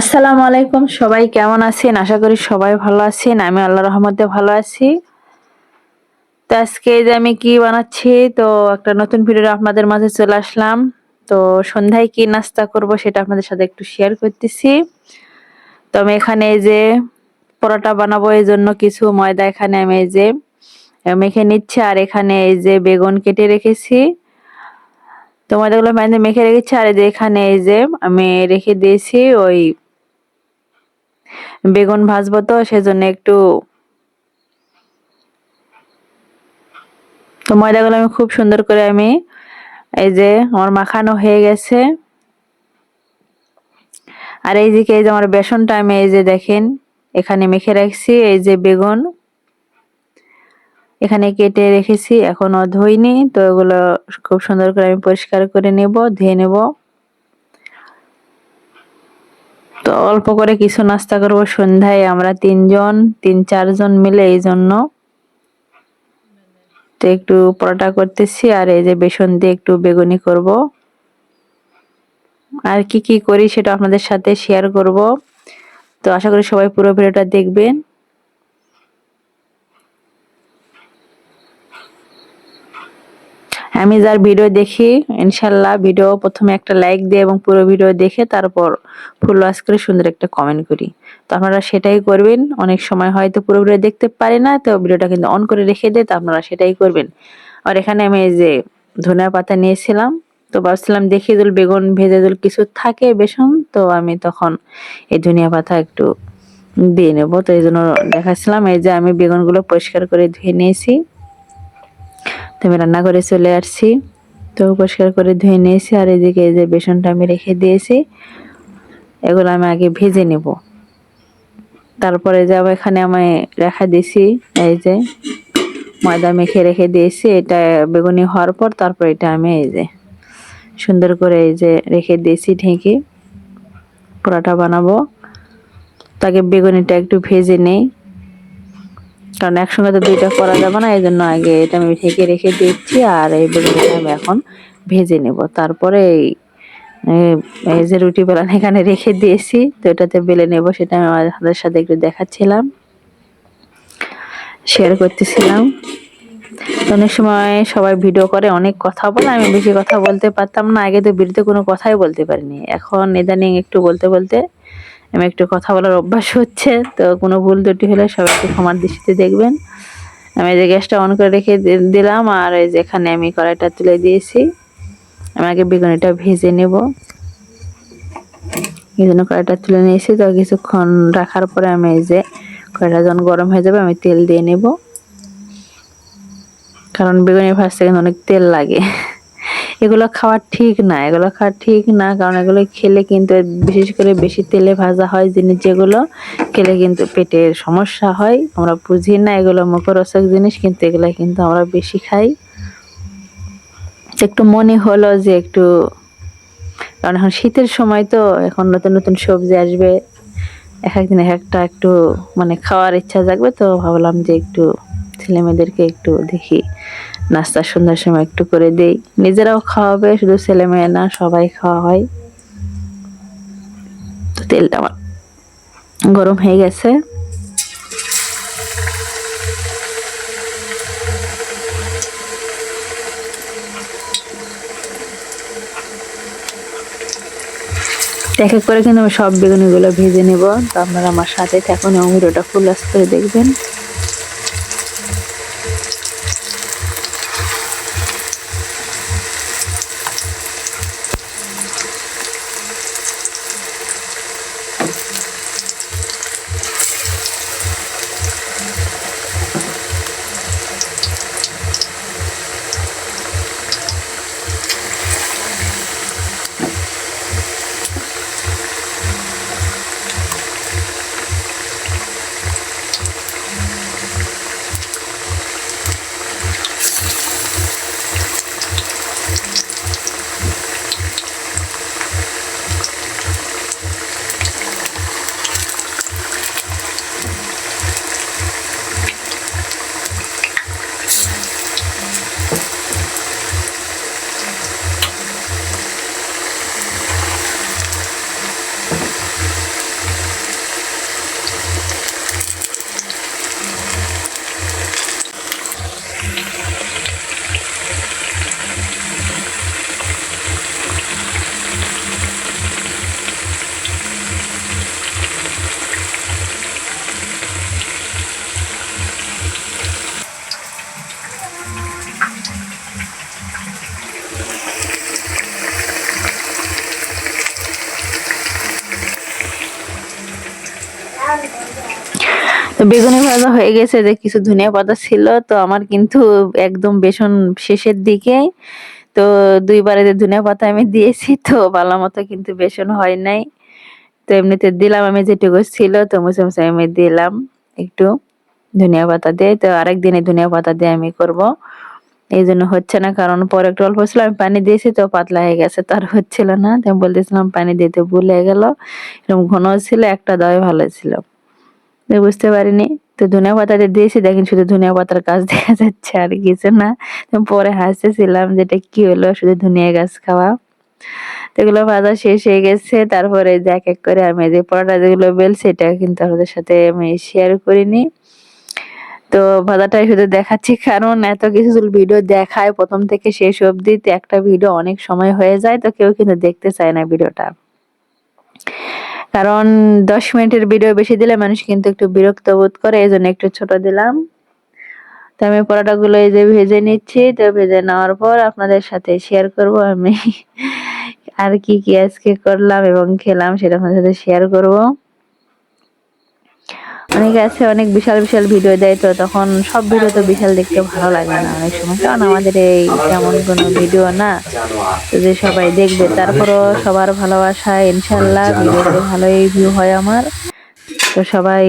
আসসালামু আলাইকুম, সবাই কেমন আছেন? আশা করি সবাই ভালো আছেন। আমি আল্লাহ রহমতে ভালো আছি। তো আজকে যে আমি কি বানাচ্ছি, তো একটা নতুন ভিডিও আপনাদের মাঝে চলে আসলাম। তো সন্ধ্যায় কি নাস্তা করব সেটা আপনাদের সাথে একটু শেয়ার করতেছি। তো আমি এখানে এই যে পরোটা বানাবো, এই জন্য কিছু ময়দা এখানে আমি এই যে মেখে নিচ্ছি, আর এখানে এই যে বেগুন কেটে রেখেছি। তো ময়দাগুলো মেখে রেখেছি, আর এই যে এখানে এই যে আমি রেখে দিয়েছি ওই বেগুন ভাজবো তো, সেজন্য একটু তো ময়দাগুলো আমি খুব সুন্দর করে আমি এই যে আমার মাখানো হয়ে গেছে। আর এই দিকে এই যে আমার বেসনটা আমি এই যে দেখেন, এখানে মেখে রাখছি, এই যে বেগুন। এখানে কেটে রেখেছি, এখনও ধুইনি, তো এগুলো খুব সুন্দর করে আমি পরিষ্কার করে নেব, ধুয়ে নেব। তো অল্প করে কিছু নাস্তা করব সন্ধ্যায়। আমরা তিনজন, তিন, চারজন মিলে এই জন্য। তো একটু পরোটা করতেছি আর এই যে বেসন দিয়ে একটু বেগুনি করব। আর কি কি করি সেটা আপনাদের সাথে শেয়ার করব। তো আশা করি সবাই পুরো ভিডিওটা দেখবেন। আমি যার ভিডিও দেখি, ইনশাল্লাহ ভিডিও প্রথমে একটা লাইক দিয়ে এবং পুরো ভিডিও দেখে তারপর ফুল ওয়াশ করে সুন্দর একটা কমেন্ট করি। তো আপনারা সেটাই করবেন। অনেক সময় হয়তো পুরো ভিডিও দেখতে পারি না, তো ভিডিওটা কিন্তু অন করে রেখে দেয় তো আপনারা সেটাই করবেন। আর এখানে আমি এই যে ধনিয়া পাতা নিয়েছিলাম, তো ভাবছিলাম দেখি দুল বেগুন, ভেজে দুল কিছু থাকে, বেসন, তো আমি তখন এই ধনিয়া পাতা একটু দিয়ে নেব। তো এই জন্য দেখাচ্ছিলাম, এই যে আমি বেগুনগুলো পরিষ্কার করে ধুয়ে নিয়েছি। তো আমি রান্না করে চলে আসছি। তো পরিষ্কার করে ধুয়ে নিয়েছি আর এদিকে এই যে বেসনটা আমি রেখে দিয়েছি। এগুলো আমি আগে ভেজে নেব। তারপরে যাব এখানে আমি রেখা দিয়েছি এই যে ময়দা মেখে রেখে দিয়েছি। এটা বেগুনি হওয়ার পর তারপর এটা আমি এই যে সুন্দর করে এই যে রেখে দিয়েছি ঢেকে। পরোটা বানাবো। তাকে বেগুনিটা একটু ভেজে নেই। কারণ একসঙ্গে তো দুইটা করা যাবে না এই জন্য আগে এটা আমি ঢেকে রেখে দিচ্ছি আর এই বেগুনটা আমি এখন ভেজে নেব। তারপরে এই যে রুটি বেলান এখানে রেখে দিয়েছি, তো এটাতে বেলে নেব, সেটা আমি আমার হাতের সাথে একটু দেখাচ্ছিলাম শেয়ার করতেছিলাম। অনেক সময় সবাই ভিডিও করে, অনেক কথা বলে, আমি বেশি কথা বলতে পারতাম না, আগে তো বিরুদ্ধে কোনো কথাই বলতে পারিনি। এখন ইদানিং একটু বলতে বলতে আমি একটু কথা বলার অভ্যাস হচ্ছে, তো কোনো ভুল ত্রুটি হলে সবাই একটু ক্ষমার দৃষ্টিতে দেখবেন। আমি যে গ্যাসটা অন করে রেখে দিলাম, আর এই যেখানে আমি কড়াইটা তুলে দিয়েছি। আমি আগে বেগুনিটা ভেজে নেব। এই জন্য কড়াইটা তুলে নিয়েছি। তো কিছুক্ষণ রাখার পরে আমি এই যে কড়াইটা যখন গরম হয়ে যাবে, আমি তেল দিয়ে নেব। কারণ বেগুনি ভাজতে কিন্তু অনেক তেল লাগে। এগুলো খাওয়া ঠিক না, এগুলো খাওয়া ঠিক না, কারণ এগুলো খেলে কিন্তু, বিশেষ করে বেশি তেলে ভাজা হয় জিনিস যেগুলো, খেলে কিন্তু পেটের সমস্যা হয়। আমরা বুঝি না এগুলো মুখরোচক জিনিস, কিন্তু এগুলো কিন্তু আমরা বেশি খাই। একটু মনে হলো যে একটু, কারণ এখন শীতের সময় তো, এখন নতুন নতুন সবজি আসবে। এক একদিন এক একটা একটু মানে খাওয়ার ইচ্ছা জাগবে, তো ভাবলাম যে একটু ছেলে মেয়েদেরকে একটু দেখি। নাস্তা সন্ধ্যার সময় একটু করে দেই। নিজেরাও খাওয়াবে, শুধু ছেলে মেয়ে না, সবাই খাওয়া হয়। তো তেলটা গরম হয়ে গেছে। এক এক করে কিন্তু আমি সব বেগুনিগুলো ভেজে নেব। তো আপনারা আমার সাথে থাকুন এবং ফুল আস করে দেখবেন। তো বেগুনি ভাজা হয়ে গেছে, যে কিছু ধনিয়া পাতা ছিল, তো আমার কিন্তু একদম বেসন শেষের দিকে। তো দুইবারে যে ধনিয়া পাতা আমি দিয়েছি, তো ভালো মতো কিন্তু বেসন হয় নাই। তো এমনিতে দিলাম আমি যেটুকু ছিল, তো মুছে মুছে আমি দিলাম একটু ধনিয়া পাতা দিয়ে। তো আরেক দিনে ধনিয়া পাতা দিয়ে আমি করব। এই জন্য হচ্ছে না, কারণ পরে একটু অল্প ছিল, আমি পানি দিয়েছি, তো পাতলা হয়ে গেছে, তো আর হচ্ছিল না। তো আমি বলতেছিলাম পানি দিতে ভুলে গেল। এরকম ঘন ছিল, একটা দয় ভালো ছিল। বুঝতে পারিনি। তো ধনিয়া পাতাতে দিয়েছি, দেখেন শুধু ধনিয়া পাতার গাছ দেখা যাচ্ছে আর কিছু না। পরে হাসতেছিলাম যেটা কি হলো, শুধু ধনিয়া গাছ খাওয়া। তো এগুলো ভাজা শেষ হয়ে গেছে, তারপরে এক এক করে আমি যে পরোটা যেগুলো বেলছি, এটা কিন্তু আপনাদের সাথে আমি শেয়ার করিনি। তো ভাজাটাই শুধু দেখাচ্ছি, কারণ এত কিছু ভিডিও দেখায় প্রথম থেকে শেষ অবধি একটা ভিডিও অনেক সময় হয়ে যায়, তো কেউ কিন্তু দেখতে চায় না ভিডিওটা কারণ দশ মিনিটের ভিডিও বেশি দিলে মানুষ কিন্তু একটু বিরক্ত বোধ করে এই জন্য একটু ছোট দিলাম। তো আমি পরোটাগুলো এই যে ভেজে নিচ্ছি, তো ভেজে নেওয়ার পর আপনাদের সাথে শেয়ার করব আমি। আর কি কি আজকে করলাম এবং খেলাম সেটা আপনাদের সাথে শেয়ার করব। অনেকে আছে, অনেক বিশাল বিশাল ভিডিও দেয়, তো তখন সব ভিডিও তো বিশাল দেখতে ভালো লাগে না অনেক সময়। কারণ আমাদের এই তেমন কোনো ভিডিও না যে সবাই দেখবে, তারপরও সবার ভালোবাসা ইনশাল্লাহ ভিডিওতে ভালোই ভিউ হয় আমার। তো সবাই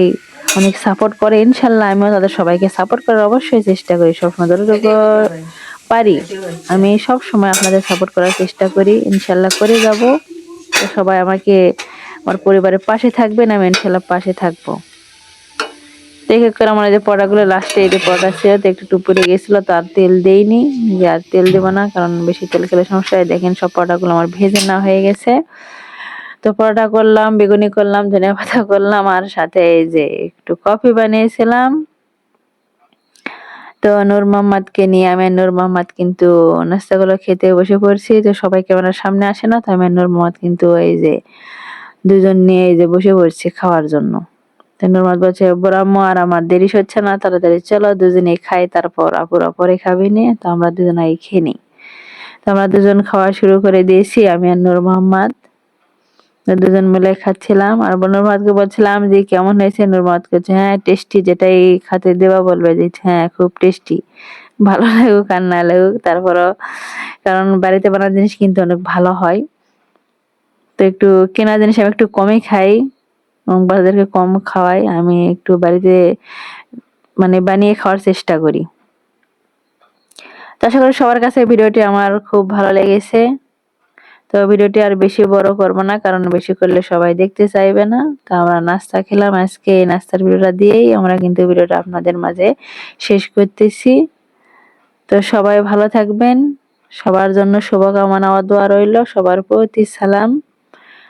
অনেক সাপোর্ট করে ইনশাল্লাহ, আমিও তাদের সবাইকে সাপোর্ট করার অবশ্যই চেষ্টা করি সবসময় যতটুকু পারি। আমি সব সময় আপনাদের সাপোর্ট করার চেষ্টা করি, ইনশাল্লাহ করে যাব। তো সবাই আমাকে, আমার পরিবারের পাশে থাকবেন, আমি ইনশাল্লাহ পাশে থাকব। দেখে করে আমার যে পড়াগুলো লাস্টে এই যে পড়া ছিল, তো একটু টুপুরে গেছিল, তো আর তেল দেইনি। যে আর তেল দেবো না, কারণ বেশি তেল খেলে সমস্যা হয়। দেখেন সব পড়াগুলো আমার ভেজে না হয়ে গেছে। তো পরোটা করলাম, বেগুনি করলাম, ধনিয়া পাতা করলাম, আর সাথে এই যে একটু কফি বানিয়েছিলাম। তো নূর মোহাম্মদকে নিয়ে আমি নূর মোহাম্মদ কিন্তু নাস্তাগুলো খেতে বসে পড়ছি। তো সবাই ক্যামেরার সামনে আসে না, তো আমি নূর মোহাম্মদ কিন্তু এই যে দুজন নিয়ে এই যে বসে পড়ছি খাওয়ার জন্য। নূর মোহাম্মদ বলছে বরাম্ম আর আমার দেরি হচ্ছে না, তাড়াতাড়ি চলো দুজনে খাই, তারপর আপুরা পরে খাবি নিয়ে, তো আমরা দুজনেই খেয়ে নিই। তো আমরা দুজন খাওয়া শুরু করে দিয়েছি, আমি আর নূর মোহাম্মদ। দুজন মিলে খাচ্ছিলাম, আর নুরমাদকে বলছিলাম যে, কেমন হয়েছে? নুরমাদ করছে হ্যাঁ টেস্টি যেটাই খাতে দেওয়া বলবে। যে হ্যাঁ খুব টেস্টি ভালো লাগুক আর না লাগুক। তারপরও, কারণ বাড়িতে বানার জিনিস কিন্তু অনেক ভালো হয়। তো একটু কেনা জিনিস আমি একটু কমই খাই। এবং বাচ্চাদেরকে কম খাওয়াই, আমি একটু বাড়িতে মানে বানিয়ে খাওয়ার চেষ্টা করি। তো আশা করি সবার কাছে ভিডিওটি আমার খুব ভালো লেগেছে। তো ভিডিওটি আর বেশি বড় করব না, কারণ বেশি করলে সবাই দেখতে চাইবে না। তো আমরা নাস্তা খেলাম। আজকে এই নাস্তার ভিডিওটা দিয়েই আমরা কিন্তু ভিডিওটা আপনাদের মাঝে শেষ করতেছি। তো সবাই ভালো থাকবেন। সবার জন্য শুভকামনা দোয়া রইল। সবার প্রতি সালাম।